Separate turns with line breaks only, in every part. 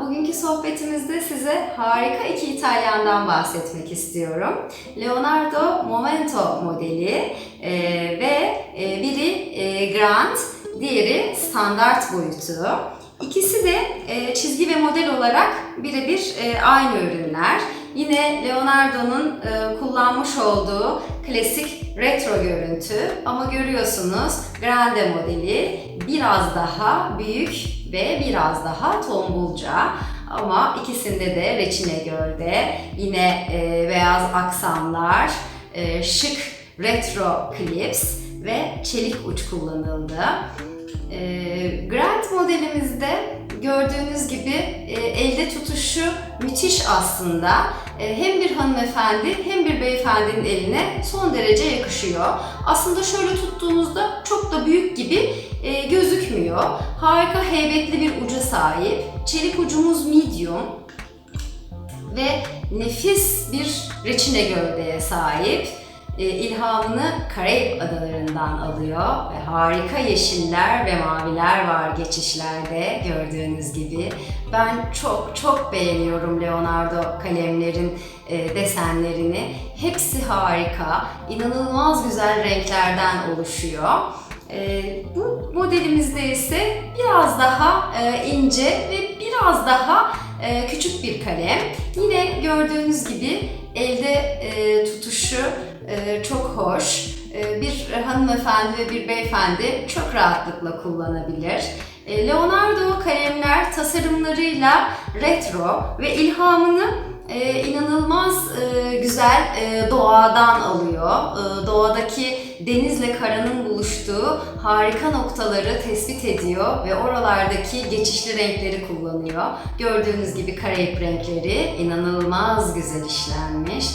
bugünkü sohbetimizde size harika iki İtalyandan bahsetmek istiyorum. Leonardo Momento modeli e, ve e, biri e, Grand, diğeri standart boyutu. İkisi de e, çizgi ve model olarak birebir e, aynı ürünler. Yine Leonardo'nun e, kullanmış olduğu klasik retro görüntü ama görüyorsunuz Grande modeli biraz daha büyük ve biraz daha tombulca. Ama ikisinde de reçine gövde, yine e, beyaz aksamlar, e, şık retro clips ve çelik uç kullanıldı. E, Grand modelimizde gördüğünüz gibi e, elde tutuşu müthiş aslında. E, hem bir hanımefendi hem bir beyefendinin eline son derece yakışıyor. Aslında şöyle tuttuğunuzda çok da büyük gibi e, gözükmüyor. Harika heybetli bir uca sahip. Çelik ucumuz medium ve nefis bir reçine gövdeye sahip. E, ilhamını Karayip adalarından alıyor ve harika yeşiller ve maviler var geçişlerde gördüğünüz gibi. Ben çok çok beğeniyorum Leonardo kalemlerin e, desenlerini. Hepsi harika, inanılmaz güzel renklerden oluşuyor. E, bu modelimizde ise biraz daha ince ve biraz daha küçük bir kalem. Yine gördüğünüz gibi elde tutuşu e, çok hoş. E, bir hanımefendi ve bir beyefendi çok rahatlıkla kullanabilir. E, Leonardo kalemler tasarımlarıyla retro ve ilhamını e, inanılmaz e, güzel e, doğadan alıyor. Doğadaki denizle karanın buluştuğu harika noktaları tespit ediyor ve oralardaki geçişli renkleri kullanıyor. Gördüğünüz gibi karayip renkleri inanılmaz güzel işlenmiş.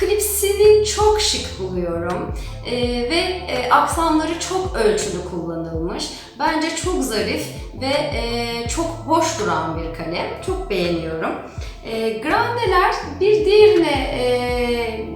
Klipsini çok şık buluyorum Ee, ve e, aksamları çok ölçülü kullanılmış. Bence çok zarif ve e, çok hoş duran bir kalem. Çok beğeniyorum. E, Grandeler bir diğerine e,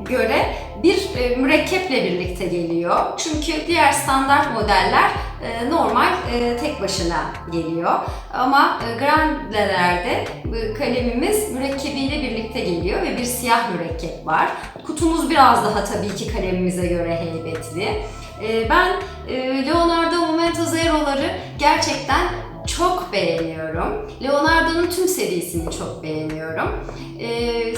göre bir e, mürekkeple birlikte geliyor. Çünkü diğer standart modeller e, normal e, tek başına geliyor. Ama e, Grande'lerde e, kalemimiz mürekkebiyle birlikte geliyor ve bir siyah mürekkep var. Kutumuz biraz daha tabii ki kalemimize göre heybetli. E, Ben e, Leonardo Momento Zero'ları gerçekten çok beğeniyorum. Leonardo'nun tüm serisini çok beğeniyorum.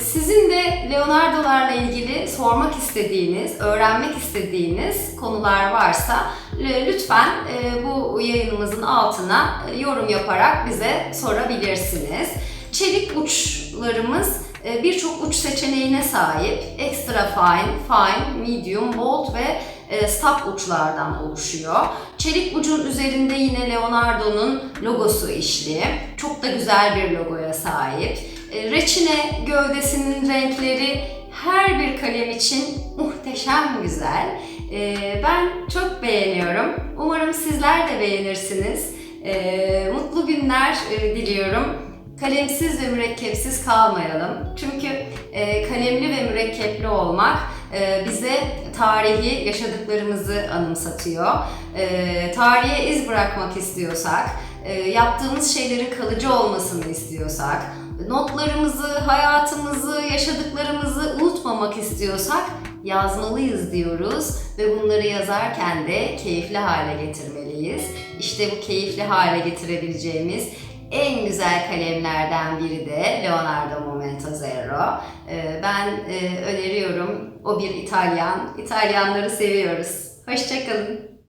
Sizin de Leonardo'larla ilgili sormak istediğiniz, öğrenmek istediğiniz konular varsa l- lütfen e, bu yayınımızın altına e, yorum yaparak bize sorabilirsiniz. Çelik uçlarımız e, birçok uç seçeneğine sahip. Extra fine, fine, medium, bold ve e, stop uçlardan oluşuyor. Çelik ucun üzerinde yine Leonardo'nun logosu işli. Çok da güzel bir logoya sahip. E, Reçine gövdesinin renkleri her bir kalem için muhteşem güzel. E, Ben çok beğeniyorum. Umarım sizler de beğenirsiniz. E, Mutlu günler e, diliyorum. Kalemsiz ve mürekkepsiz kalmayalım. Çünkü e, kalemli ve mürekkepli olmak e, bize tarihi yaşadıklarımızı anımsatıyor. Tarihe iz bırakmak istiyorsak, yaptığımız şeylerin kalıcı olmasını istiyorsak, notlarımızı, hayatımızı, yaşadıklarımızı unutmamak istiyorsak yazmalıyız diyoruz ve bunları yazarken de keyifli hale getirmeliyiz. İşte bu keyifli hale getirebileceğimiz en güzel kalemlerden biri de Leonardo Momento Zero. Ee, Ben e, öneriyorum. O bir İtalyan. İtalyanları seviyoruz. Hoşçakalın.